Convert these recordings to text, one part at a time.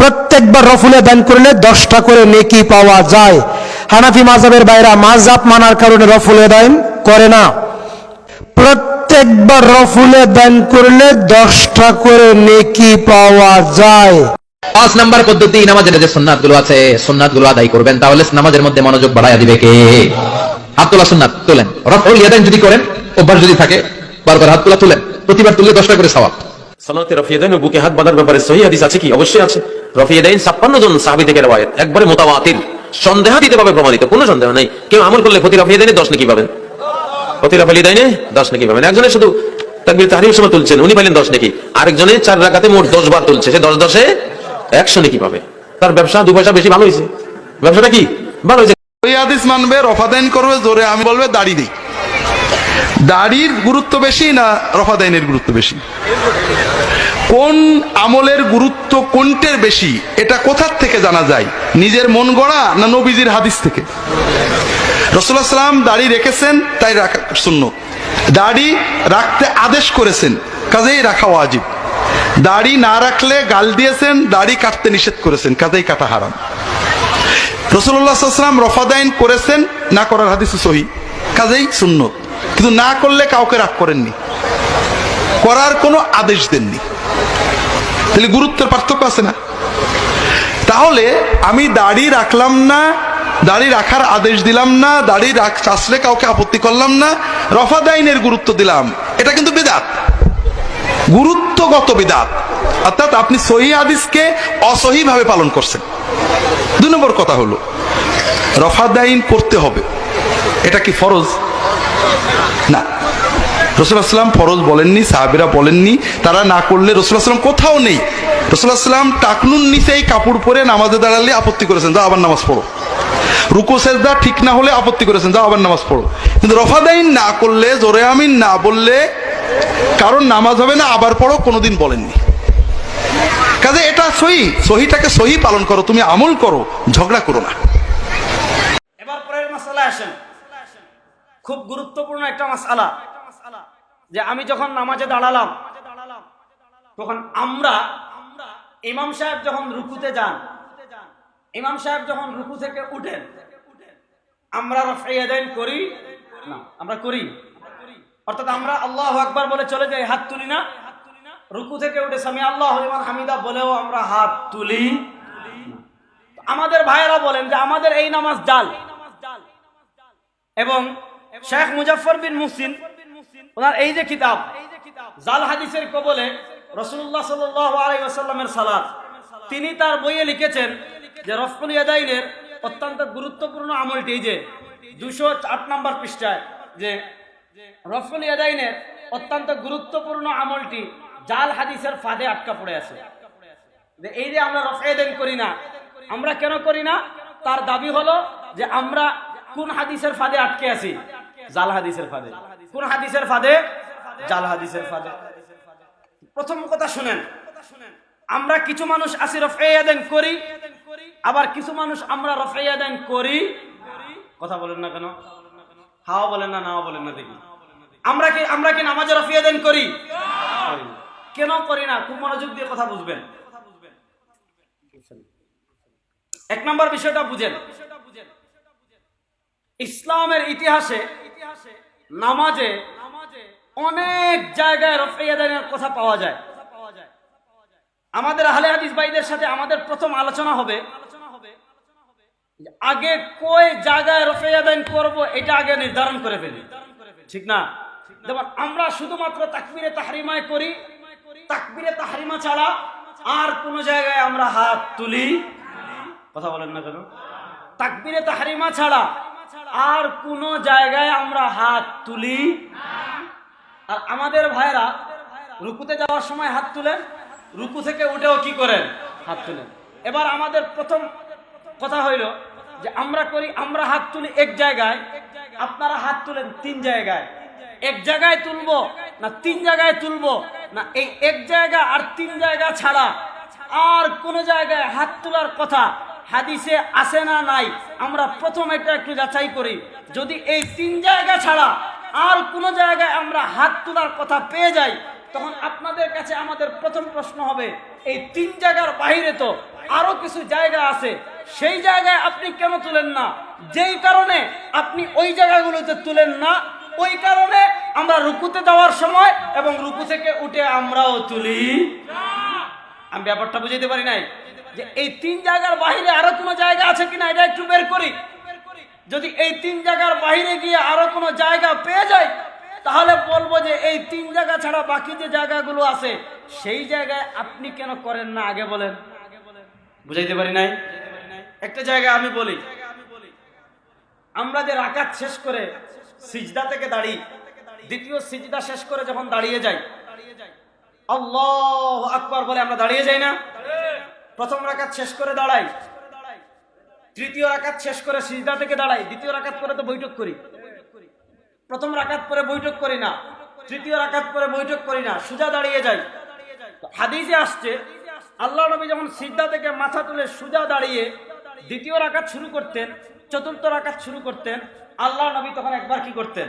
প্রত্যেকবার রফুলে দান করলে দশটা করে নেকি পাওয়া যায়। হানাফি মাজাবের বাইরা মাজাব মানার কারণে রফুলে দান করে না। প্রত্যেকবার রফুলে দান করলে দশটা করে নেকি পাওয়া যায়। পাঁচ নাম্বার পদ্ধতি, নামাজের যে সুন্নাতগুলো আছে সুন্নাতগুলো আদায় করবেন, তাহলে নামাজের মধ্যে মনোযোগ বাড়াইয়া দিবে কে? আব্দুল্লাহ সুন্নাত, তোলেন। রফল ইয়াদাইন যদি করেন, অভ্যাস যদি থাকে বারবার হাত তোলা তুলেন, প্রতিবার তুললে দশটা করে সওয়াব। সালাতে রফিয়াদাইন ও বুকে হাত বাঁধার ব্যাপারে সহি হাদিস আছে কি? অবশ্যই আছে। ছাপ্পান্ন জন সাহাবি থেকে রবায়ত একবারে মোতাবাতিল প্রমাণিত। কোনো সন্দেহ কেউ আমল করলে রফিয়াদাইনে দশ নাকি পাবেন? রফিয়াদাইনে দশ নাকি পাবেন? একজনে শুধু তাকবির সময় তুলছেন, উনি পাইলেন দশ নাকি। আরেকজনে চার রাকাতে মোট দশ বার তুলছে। সে দশ দশে একশো নাকি পাবে। তার ব্যবসা দু পয়সা বেশি ভালো হয়েছে। ব্যবসাটা কি? ভালো হয়েছে। মানবে, রফাদাইন করবে, জোরে আমি বলবে, দাড়ি দিই। দাড়ির গুরুত্ব বেশি না রফাদাইনের গুরুত্ব বেশি? কোন আমলের গুরুত্ব কোনটের বেশি, এটা কোথার থেকে জানা যায়? নিজের মন গড়া না নবীজির হাদিস থেকে? রসুল্লাহ সাল্লাম দাড়ি রেখেছেন, তাই রাখা শূন্য দাড়ি রাখতে আদেশ করেছেন, কাজেই রাখা ওয়াজিব। দাড়ি না রাখলে গাল দিয়েছেন, দাড়ি কাটতে নিষেধ করেছেন, কাজেই কাটা হারাম। রসুল্লাহাম রফাদাইন করেছেন, না করার হাদিস সহি, কাজেই শূন্য কিন্তু না করলে কাউকে রাগ করেননি। করার কোনো আদেশ দেননি। তাহলে গুরুত্বের পার্থক্য আছে না? তাহলে আমি দাড়ি রাখলাম না, দাড়ি রাখার আদেশ দিলাম না, দাড়ি চাষলে কাউকে আপত্তি করলাম না, রফাদাইনের গুরুত্ব দিলাম। এটা কিন্তু বেদাত। গুরুত্বগত বেদাত। অর্থাৎ আপনি সহি হাদিসকে অসহি ভাবে পালন করছেন। দুই নম্বর কথা হলো, রফাদাইন করতে হবে। এটা কি ফরজ? না। রসুল আসলাম ফরজ বলেননি, সাহাবিরা বলেননি, তারা না করলে রসুলাম কোথাও নেই। রসুলাম টাকনুন নিচেই কাপড় পরে নামাজে দাঁড়ালে আপত্তি করেছেন যা আবার নামাজ পড়ো। রুকু সেজদা ঠিক না হলে আপত্তি করেছেন যা আবার নামাজ পড়ো। কিন্তু রফাদাইন না করলে, জোরে আমিন না বললে কারণ নামাজ হবে না, আবার পড়ো, কোনোদিন বলেননি। কাজে এটা সহি, সহিটাকে সহি পালন করো, তুমি আমল করো, ঝগড়া করো না এবার পরের মাসালা আসেন খুব গুরুত্বপূর্ণ একটা মাসালা যে আমি যখন নামাজে দাঁড়ালাম, তখন আমরা ইমাম সাহেব যখন রুকুতে যান, ইমাম সাহেব যখন রুকু থেকে উঠেন, আমরা রফাইয়াদাইন করি না, আমরা করি। অর্থাৎ আমরা আল্লাহ আকবার বলে চলে যাই, হাত তুলি না। রুকু থেকে উঠে স্বামী আল্লাহ হলিমান হামিদা বলেও আমরা হাত তুলি আমাদের ভাইয়েরা বলেন যে আমাদের এই নামাজ জাল। এবং শেখ মুজাফর বিন মুসিন, ওনার এই যে কিতাব জাল হাদিসের কবলে রসুল্লাহ সাল্লামের সালাদ তিনি তার বইয়ে লিখেছেন যে, রফকুল ইয়াদাইনের অত্যন্ত গুরুত্বপূর্ণ আমলটি যে দুশো আট নম্বর পৃষ্ঠায়, যে রফকুল ইয়াদাইনের অত্যন্ত গুরুত্বপূর্ণ আমলটি জাল হাদিসের ফাঁদে আটকা পড়ে আছে। যে, এই যে আমরা রফায়দান করি না, আমরা কেন করি না? তার দাবি হলো যে, আমরা কোন হাদিসের ফাঁদে আটকে আছি? জাল হাদিসের ফাঁদে। কোন হাদিসের ফাঁদে? জাল হাদিসের ফাঁদে। প্রথম কথা শুনেন। আমরা কিছু মানুষ আছি রফাইয়াদান করি, আবার কিছু মানুষ আমরা রফাইয়াদান করি। কথা বলেন না কেন? হাওয়া বলেন না, নাও বলেন না দেখি। আমরা কি আমরা কি নামাজে রফিয়াদান করি? কেন করি না? খুব মনোযোগ দিয়ে কথা বুঝবেন। এক নম্বর বিষয়টা বুঝেন। ইসলামের ইতিহাসে, নামাজে অনেক জায়গায় রফিয়াদানের কথা পাওয়া যায়। আমাদের আহলে হাদিস ভাইদের সাথে আমাদের প্রথম আলোচনা হবে আগে কই জায়গায় রফিয়াদান করব এটা আগে নির্ধারণ করে ফেলি। ঠিক না? যেমন আমরা শুধুমাত্র তাকবিরে তাহরিমায় করি। তাকবিরে তাহরিমা ছাড়া আর কোন জায়গায় আমরা হাত তুলি। কথা বলেন না কেন? তাকবিরে তাহরিমা ছাড়া আর কোন জায়গায় আমরা হাত তুলি আর আমাদের ভাইরা রুকুতে যাওয়ার সময় হাত তুলেন, রুকু থেকে উঠেও কি করেন? হাত তুলেন। এবার আমাদের প্রথম কথা হইল যে আমরা করি, আমরা হাত তুলি এক জায়গায়, আপনারা হাত তুলেন তিন জায়গায়। এক জায়গায় তুলবো না তিন জায়গায় তুলবো? না এই এক জায়গা আর তিন জায়গা ছাড়া আর কোন জায়গায় হাত তোলার কথা হাদিসে আসে না নাই, আমরা প্রথম এটা একটু যাচাই করি। যদি এই তিন জায়গা ছাড়া আর কোন জায়গায় আমরা হাত তোলার কথা পেয়ে যাই, তখন আপনাদের কাছে আমাদের প্রথম প্রশ্ন হবে, এই তিন জায়গার বাইরে তো আরও কিছু জায়গা আছে, সেই জায়গায় আপনি কেন তুলেন না? যেই কারণে আপনি ওই জায়গাগুলোতে তুলেন না, ওই কারণে আমরা রুকুতে যাওয়ার সময় এবং রুকু থেকে উঠে আমরাও তুলি। আমি ব্যাপারটা বুঝাইতে পারি নাই? যে এই তিন জায়গার বাইরে আরও কোনো জায়গা আছে কিনা এটা একটু বের করি। যদি এই তিন জায়গার বাইরে গিয়ে আরও কোনো জায়গা পেয়ে যাই, তাহলে বলব যে এই তিন জায়গা ছাড়া বাকি যে জায়গাগুলো আছে, সেই জায়গায় আপনি কেন করেন না আগে বলেন। বুঝাইতে পারি নাই? একটা জায়গা আমি বলি। আমরা যে রাকাত শেষ করে সিজদা থেকে দাঁড়িয়ে দ্বিতীয় সিজদা শেষ করে যখন দাঁড়িয়ে যাই, আল্লাহ আকবার বলে আমরা দাঁড়িয়ে যাই না? প্রথম রাকাত শেষ করে দাঁড়াই। তৃতীয় রাকাত শেষ করে সিজদা থেকে দাঁড়াই। দ্বিতীয় রাকাত করে তো বৈঠক করি। প্রথম রাকাত পরে বৈঠক করি না। তৃতীয় রাকাত পরে বৈঠক করি না। সুজা দাঁড়িয়ে যাই। হাদিসে আসছে, আল্লাহ নবী যখন সিজদা থেকে মাথা তুলে সুজা দাঁড়িয়ে দ্বিতীয় রাকাত শুরু করতেন, চতুর্থ রাকাত শুরু করতেন, আল্লাহ নবী তখন একবার কি করতেন?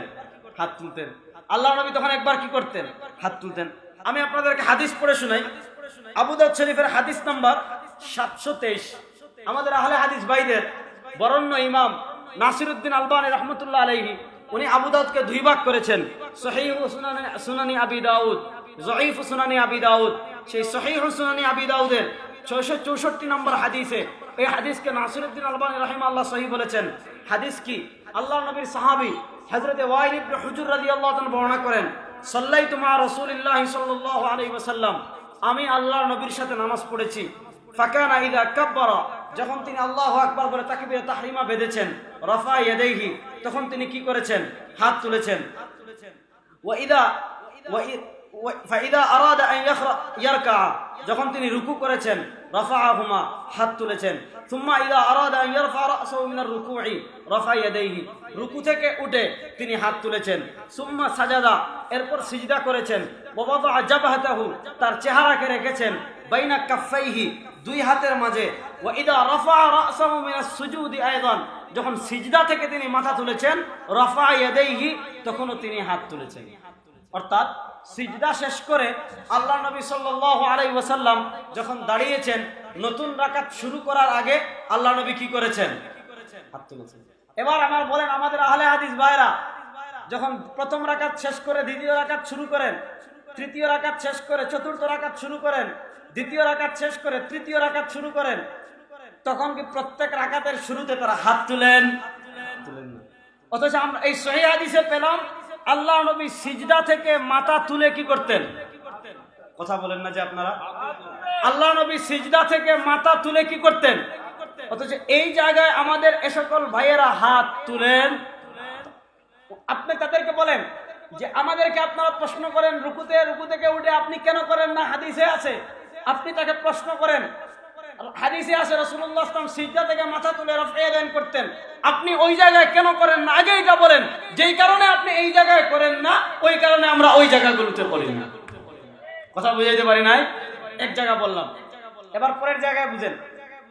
হাত তুলতেন। আল্লাহ নবী তখন একবার কি করতেন? হাত তুলতেন। আমি আপনাদেরকে হাদিস পড়ে শোনাই। আবু দাউদ শরীফের হাদিস নাম্বার সাতশো তেইশ। আমাদের আহলে হাদিস ভাইদের বরণ্য ইমাম নাসিরুদ্দিন আলবানী রহমতুল্লাহ আলাইহি, উনি দুই ভাগ করেছেন। আবি দাউদ সুনানি আবি দাউদ। সেই সহিহ সুনানি আবি দাউদের ছয়শো চৌষট্টি নম্বর হাদিসে এই হাদিসকে নাসিরুদ্দিন আলবানী রহিম আল্লাহ সহি বলেছেন। হাদিস কি? আল্লাহ নবীর সাহাবী হজরত ওয়াইল ইবনে হুজুর রাদিয়াল্লাহু তাআলা বর্ণনা করেন, সাল্লাইতু মা রাসূলিল্লাহ সাল্লাল্লাহু আলাইহি ওয়াসাল্লাম আমি আল্লাহর নবীর সাথে নামাজ পড়েছি। যখন তিনি আল্লাহু আকবার বলে তাকবীরে তাহরিমা বেঁধেছেন, রাফা ইয়াদাইহি, তখন তিনি কি করেছেন? হাত তুলেছেন। ফাইদা আরাদা যখন তিনি রুকু করেছেন হাত তুলেছেন। সুম্মা ইদা রুকু থেকে উঠে তিনি হাত তুলেছেন। সুম্মা সাজাদা এরপর সিজদা করেছেন। তার চেহারাকে রেখেছেন। বাইনা কাফাইহি দুই হাতের মাঝে। যখন সিজদা থেকে তিনি মাথা তুলেছেন, রাফা ইয়াদাইহি, তখনও তিনি হাত তুলেছেন। অর্থাৎ সিজদা শেষ করে আল্লাহ নবী আলাইহি ওয়াসাল্লাম যখন দাঁড়িয়েছেন, নতুন রাকাত শুরু করার আগে আল্লাহ নবী কি করেছেন? হাত তুলেছেন। এবার আমার বলেন, আমাদের আহলে হাদিস ভাইরা যখন প্রথম রাকাত শেষ করে দ্বিতীয় রাকাত শুরু করেন, তৃতীয় রাকাত শেষ করে চতুর্থ রাকাত শুরু করেন, দ্বিতীয় রাকাত শেষ করে তৃতীয় রাকাত শুরু করেন, তখন কি প্রত্যেক রাকাতের শুরুতে তারা হাত তুলেন? অথচ আমরা এই সহি হাদিসে পেলাম, আল্লাহ নবী সিজদা থেকে মাথা তুলে কি করতেন? কথা বলেন না যে আপনারা। আল্লাহ নবী সিজদা থেকে মাথা তুলে কি করতেন? অথচ এই জায়গায় আমাদের এ সকল ভাইয়েরা হাত তুলেন। আপনি তাদেরকে বলেন যে আমাদেরকে আপনারা প্রশ্ন করেন, রুকুতে, রুকু থেকে উঠে আপনি কেন করেন না? হাদিসে আছে। আপনি তাকে প্রশ্ন করেন। হাদিসে আছে রসুল্লাহ ইসলাম সিজদা থেকে মাথা তুলে রফিয়া দান করতেন। আপনি ওই জায়গায় কেন করেন না? আগে এটা বলেন। যেই কারণে আপনি এই জায়গায় করেন না, ওই কারণে আমরা ওই জায়গাগুলোতে করি না। কথা বুঝাইতে পারি নাই? এক জায়গা বললাম। এবার পরের জায়গায় বুঝেন।